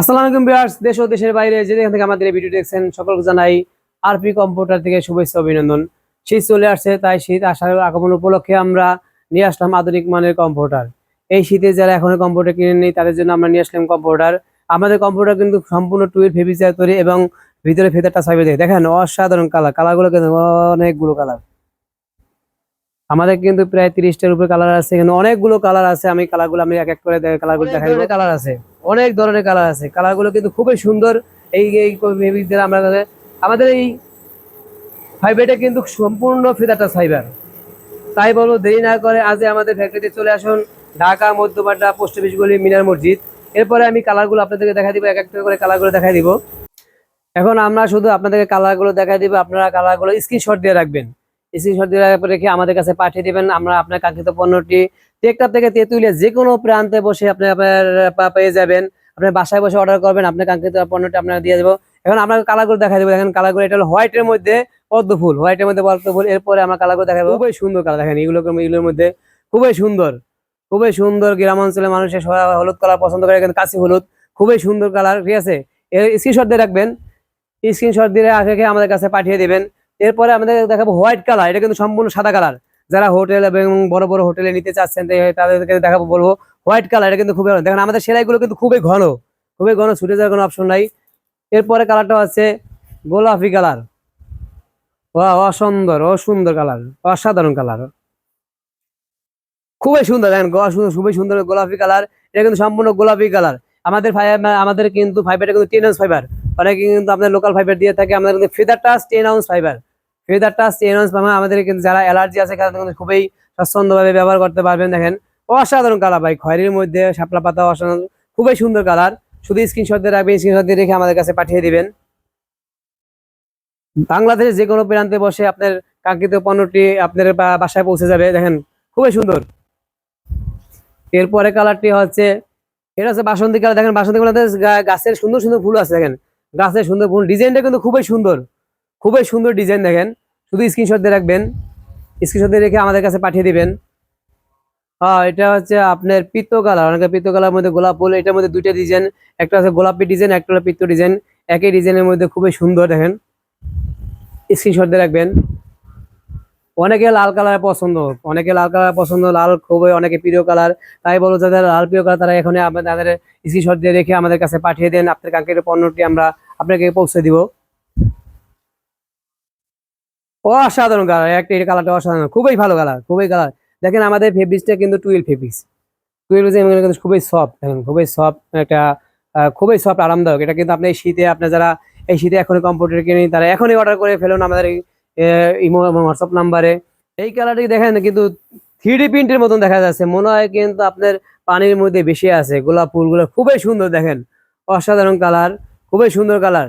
আসসালামু আলাইকুম বিয়ার্স দেশ ও দেশের বাইরে যে যেখান থেকে আমাদের এই ভিডিও দেখছেন সকলকে জানাই আরপি কম্পিউটার থেকে শুভেচ্ছা অভিনন্দন। শীত চলে আসছে তাই শীত আসার আগমন উপলক্ষে আমরা নিয়ে আসলাম আধুনিক মানের কম্পিউটার। এই শীতে যারা এখনও কম্পিউটার কিনে নেই তাদের জন্য আমরা নিয়ে আসলাম কম্পিউটার। আমাদের কম্পিউটার কিন্তু সম্পূর্ণ টুয়েল ফেবিচার তৈরি এবং ভিতরে ফেদারটা সাইবে দেয় দেখেন অসাধারণ কালার কালারগুলো কিন্তু অনেকগুলো কালার। আমাদের কিন্তু প্রায় তিরিশটার উপরে কালার আছে এখানে অনেকগুলো কালার আছে। আমি কালারগুলো আমি এক এক করে কালারগুলো দেখাই কালার আছে। অনেক ধরনের কালার আছে। কালারগুলো কিন্তু খুবই সুন্দর। এই এই আমরা আমাদের এই ফাইবারটা কিন্তু সম্পূর্ণ ফিদাটা ফাইবার তাই বলো, দেরি না করে আজ আমাদের ফ্যাক্টরিতে চলে আসুন। ঢাকা, মধ্যপাড়া পোস্ট অফিস গলি, মিনার মসজিদ। এরপরে আমি কালারগুলো আপনাদেরকে দেখা দিব, এক একটা করে কালারগুলো দেখা দিব। এখন আমরা শুধু আপনাদেরকে কালারগুলো দেখা দিব, আপনারা কালারগুলো স্ক্রিনশট দিয়ে রাখবেন। স্ক্রিনশট দিয়ে রেখে আমাদের কাছে পাঠিয়ে দিবেন। আমরা আপনার কাঙ্ক্ষিত পণ্যটি টেকটাপ থেকে তেঁতুলিয়া যে কোনো প্রান্তে বসে আপনি আপনার পেয়ে যাবেন। আপনার বাসায় বসে অর্ডার করবেন, আপনার কাঙ্ক্ষিত পণ্যটি আপনারা দিয়ে দেবো। এখন আমরা কালারগুলো দেখা দেবো। দেখেন কালারগুলো এটা হলো হোয়াইটের মধ্যে পদ্ম ফুল। হোয়াইটের মধ্যে পদ্ম ফুল। এরপরে আমরা কালারগুলো দেখাবো। খুবই সুন্দর কালার দেখেন এগুলো, এগুলোর মধ্যে খুবই সুন্দর খুবই সুন্দর গ্রাম অঞ্চলের মানুষের হলুদ কালার পছন্দ করে। কিন্তু কাশি হলুদ, খুবই সুন্দর কালার ঠিক আছে? এর স্ক্রিনশট দিয়ে রাখবেন। স্ক্রিনশট দিয়ে আগে আমাদের কাছে পাঠিয়ে দিবেন। এরপরে আমাদের দেখাবো হোয়াইট কালার, এটা কিন্তু সম্পূর্ণ সাদা কালার। যারা হোটেল এবং বড় বড় হোটেলে নিতে চাচ্ছেন তাদেরকে দেখাবো, বলব, হোয়াইট কালার, এটা কিন্তু খুবই ভালো। দেখেন, আমাদের সেলাইগুলো কিন্তু খুবই ঘন খুবই ঘন, ছুটে যাওয়ার কোনো অপশন নাই। এরপরে কালারটা হচ্ছে গোলাপি কালার। অসুন্দর অসুন্দর কালার, অসাধারণ কালার। খুবই সুন্দর, দেখেন খুবই সুন্দর গোলাপি কালার, এটা কিন্তু সম্পূর্ণ গোলাপি কালার। আমাদের আমাদের কিন্তু ফাইবারটা কিন্তু টেন আউন্স ফাইবার অনেকে কিন্তু আপনার লোকাল ফাইবার দিয়ে থাকে, আমাদের কিন্তু feather touch ten ounce fibre feather touch ten ounce আমাদের কিন্তু যারা অ্যালার্জি আছে, তারা কিন্তু খুবই স্বাচ্ছন্দ্যভাবে ব্যবহার করতে পারবেন। দেখেন, অসাধারণ কালার ভাই। খয়েরির মধ্যে শাপলা পাতা অসাধারণ, খুবই সুন্দর কালার শুধু স্ক্রিনশট দিয়ে রাখবেন স্ক্রিনশট দিয়ে রেখে আমাদের কাছে পাঠিয়ে দিবেন। বাংলাদেশের যে কোনো প্রান্তে বসে আপনার কাঙ্ক্ষিত পণ্যটি আপনার বাসায় পৌঁছে যাবে। দেখেন, খুবই সুন্দর। এরপরে কালারটি হচ্ছে, এটা হচ্ছে বাসন্তী কালার দেখেন, বাসন্তী কালার গাছের সুন্দর সুন্দর ফুল আছে। দেখেন, গাছের সুন্দর ফুল। ডিজাইনটা কিন্তু খুবই সুন্দর। খুবই সুন্দর ডিজাইন দেখেন। শুধু স্ক্রিনশট দিয়ে রাখবেন। স্ক্রিনশট দিয়ে রেখে আমাদের কাছে পাঠিয়ে দিবেন। হ্যাঁ এটা হচ্ছে আপনার পিত্ত কালার। অনেকে পিত্ত কালার মধ্যে গোলাপ ফুল, এটার মধ্যে দুইটা ডিজাইন একটা হচ্ছে গোলাপি ডিজাইন একটা হলো পিত্ত ডিজাইন একই ডিজাইনের মধ্যে খুবই সুন্দর দেখেন। স্ক্রিনশট দিয়ে রাখবেন। অনেকে লাল কালার পছন্দ, অনেকে লাল কালার পছন্দ, লাল খুবই, অনেকে প্রিয় কালার। তাই বলো, যাদের লাল প্রিয় কালার, তারা এখন তাদের স্ক্রিনশট দিয়ে রেখে আমাদের কাছে পাঠিয়ে দেন। আপনার কাঙ্ক্ষিত পণ্যটি আমরা আপনাকে পৌঁছে দিব। অসাধারণ কালার একটা, এই কালারটা অসাধারণ, খুবই ভালো কালার খুবই কালার দেখেন আমাদের ফেব্রিক্সটা কিন্তু টুয়েলভ ফেব্রিক্স টুয়েলভ কিন্তু খুবই সফট দেখেন, খুবই সফট একটা খুবই সফট আরামদায়ক। এটা কিন্তু আপনি এই শীতে, আপনার যারা এই শীতে এখনই কম্পিউটার কিনে তারা এখনই অর্ডার করে ফেলুন আমাদের ইমো এবং হোয়াটসঅ্যাপ নাম্বারে এই কালারটি দেখেন, কিন্তু থ্রি প্রিন্টের মতন দেখা যাচ্ছে। মনে হয় কিন্তু আপনার পানির মধ্যে বেশি আছে। গোলাপ ফুলগুলো খুবই সুন্দর, দেখেন। অসাধারণ কালার খুবই সুন্দর কালার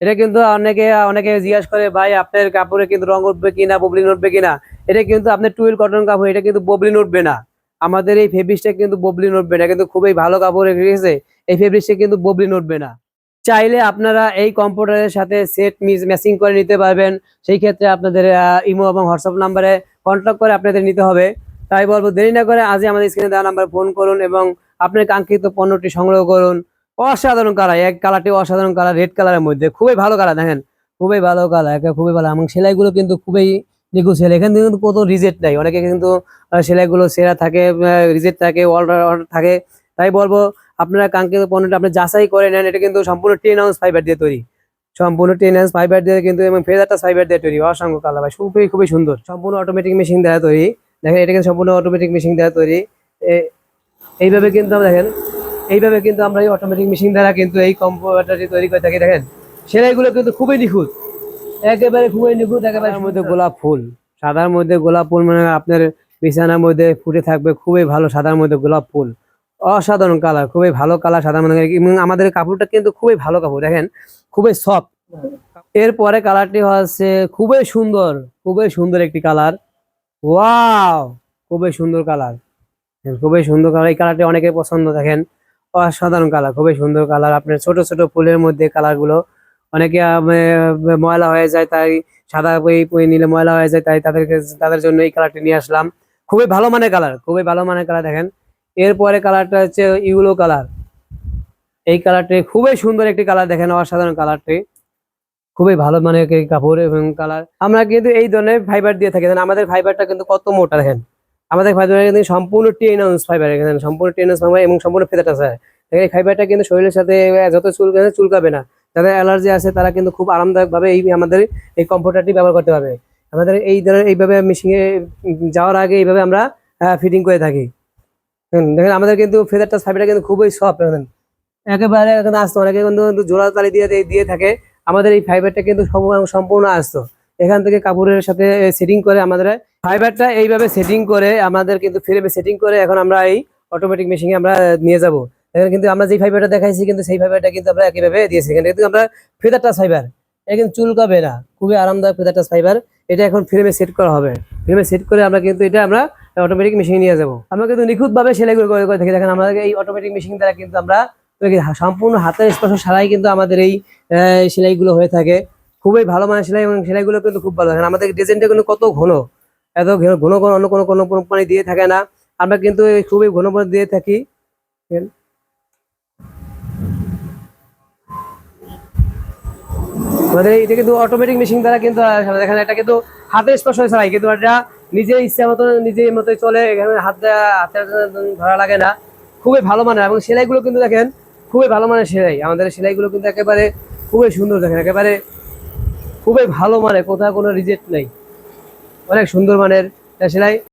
এটা কিন্তু অনেকে অনেকে জিজ্ঞাসা করে, ভাই, আপনার কাপড়ে কিন্তু রং উঠবে কিনা ববলিন উঠবে কিনা? এটা কিন্তু আপনার টুয়েল কটন কাপড়, এটা কিন্তু ববলিন উঠবে না। আমাদের এই ফেব্রিক্সটা কিন্তু ববলিন উঠবে না কিন্তু খুবই ভালো কাপড় রেখেছে এই ফেব্রিক্সটা কিন্তু ববলিন উঠবে না। চাইলে আপনারা এই কম্পিউটারের সাথে সেট মিস ম্যাচিং করে নিতে পারবেন। সেই ক্ষেত্রে আপনাদের ইমো এবং হোয়াটসঅ্যাপ নাম্বারে কন্ট্যাক্ট করে আপনাদের নিতে হবে। তাই বলব, দেরি না করে আজই আমাদের স্ক্রিনে দেওয়া নাম্বার ফোন করুন এবং আপনার কাঙ্ক্ষিত পণ্যটি সংগ্রহ করুন। অসাধারণ কালার এক কালারটি অসাধারণ কালার রেড কালারের মধ্যে। খুবই ভালো কালার দেখেন। খুবই ভালো কালার খুবই ভালো। এবং সেলাইগুলো কিন্তু খুবই নিখুঁত সেলাই এখান থেকে কিন্তু কত রিজেক্ট নাই। অনেকে কিন্তু সেলাইগুলো সেরা থাকে রিজেক্ট থাকে অর্ডার থাকে। তাই বলব, আপনারা কাঙ্ক্ষিত পণ্যটা আপনি যাচাই করে নেন। এটা কিন্তু সম্পূর্ণ টেন আউন্স ফাইবার দিয়ে তৈরি। সম্পূর্ণ টেন আউন্স ফাইবার দিয়ে কিন্তু এবং ফেজারটা ফাইবার দিয়ে তৈরি। অসংখ্য কালার ভাই, খুবই খুবই সুন্দর। সম্পূর্ণ অটোমেটিক মেশিন দ্বারা তৈরি। দেখেন, এটা কিন্তু সম্পূর্ণ অটোমেটিক মেশিন দ্বারা তৈরি। এইভাবে কিন্তু দেখেন এইভাবে কিন্তু আমরা এই অটোমেটিক মেশিন দ্বারা কিন্তু এই কম্পিউটারটি তৈরি করে থাকি দেখেন? সেলাইগুলো কিন্তু খুবই নিখুঁত। একেবারে খুবই নিখুঁত একেবারে মধ্যে গোলাপ ফুল। সাদার মধ্যে গোলাপ ফুল মানে আপনার বিছানার মধ্যে ফুটে থাকবে খুবই ভালো সাদার মধ্যে গোলাপ ফুল। অসাধারণ কালার খুবই ভালো কালার সাদার মধ্যে। এবং আমাদের কাপড়টা কিন্তু খুবই ভালো কাপড় দেখেন? খুবই সফট এরপরে কালারটি হচ্ছে খুবই সুন্দর খুবই সুন্দর একটি কালার ওয়াও খুবই সুন্দর কালার খুবই সুন্দর কালার এই কালারটি অনেকের পছন্দ দেখেন? অসাধারণ কালার খুবই সুন্দর কালার আপনার ছোট ছোট ফুলের মধ্যে কালারগুলো অনেকে ময়লা হয়ে যায়, তাই সাদা বই নিলে ময়লা হয়ে যায়, তাই তাদেরকে, তাদের জন্য এই কালারটি নিয়ে আসলাম। খুবই ভালো মানের কালার খুবই ভালো মানের কালার দেখেন। এরপরে কালারটা হচ্ছে ইউলো কালার এই কালারটি খুবই সুন্দর একটি কালার দেখেন, অসাধারণ কালারটি খুবই ভালো মানে কাপড় এবং কালার আমরা কিন্তু এই ধরনের ফাইবার দিয়ে থাকি, আমাদের ফাইবারটা কিন্তু কত মোটা দেখেন। আমাদের ফাইবার কিন্তু সম্পূর্ণ টেন ফাইবার এখানে, সম্পূর্ণ টেন ফাইবার এবং সম্পূর্ণ ফেদাটা আছে। এই ফাইবারটা কিন্তু শরীরের সাথে যত চুলকাবে চুলকাবে না। যাদের অ্যালার্জি আছে, তারা কিন্তু খুব আরামদায়কভাবে এই আমাদের এই কম্পিউটারটি ব্যবহার করতে পারবে। আমাদের এই ধরনের এইভাবে মেশিনে যাওয়ার আগে এইভাবে আমরা ফিটিং করে থাকি। দেখেন আমাদের কিন্তু ফেদারটা ফাইবারটা কিন্তু খুবই সফট দেখেন। একেবারে এখানে আসতো, অনেকে কিন্তু জোড়া তালি দিয়ে, দিয়ে- থাকে। আমাদের এই ফাইবারটা কিন্তু সম্পূর্ণ আসতো। এখান থেকে কাপড়ের সাথে সেটিং করে আমাদের ফাইবারটা এইভাবে সেটিং করে আমাদের কিন্তু ফ্রেমে সেটিং করে এখন আমরা এই অটোমেটিক মেশিনে আমরা নিয়ে যাব। এখানে কিন্তু আমরা যে ফাইবারটা দেখাইছি কিন্তু সেই ফাইবারটা কিন্তু আমরা একইভাবে দিয়েছি। এখানে কিন্তু আমরা ফেদার টাচ ফাইবার এটা কিন্তু চুলকাবে না খুবই আরামদায়ক ফেদার টাচ ফাইবার এটা এখন ফ্রেমে সেট করা হবে। ফ্রেমে সেট করে আমরা কিন্তু এটা আমরা অটোমেটিক মেশিনে নিয়ে যাব। আমরা কিন্তু নিখুঁতভাবে সেলাই করে থাকি। দেখেন আমাদের এই অটোমেটিক মেশিন দ্বারা কিন্তু আমরা সম্পূর্ণ হাতের স্পর্শ ছাড়াই কিন্তু আমাদের এই সেলাইগুলো হয়ে থাকে। খুবই ভালো মানের সেলাই এবং সেলাইগুলো কিন্তু খুব ভালো। আমাদের ডিজাইনটা কিন্তু কত ঘন। এত ঘন ঘন অন্য কোনো কোনো কোম্পানি দিয়ে থাকে না। আমরা কিন্তু খুবই ঘন ঘন দিয়ে থাকি। আমাদের এটা কিন্তু অটোমেটিক মেশিন দ্বারা কিন্তু দেখেন, এটা কিন্তু হাতের স্পর্শ ছাড়াই কিন্তু এটা নিজে ইচ্ছা মতো নিজের মতোই চলে। এখানে হাত হাতের ধরা লাগে না। খুবই ভালো মানের, এবং সেলাইগুলো কিন্তু দেখেন, খুবই ভালো মানের সেলাই। আমাদের সেলাইগুলো কিন্তু একেবারে খুবই সুন্দর দেখেন, একেবারে খুবই ভালো মানে কোথাও কোনো রিজেক্ট নেই। অনেক সুন্দর মানের সেলাই।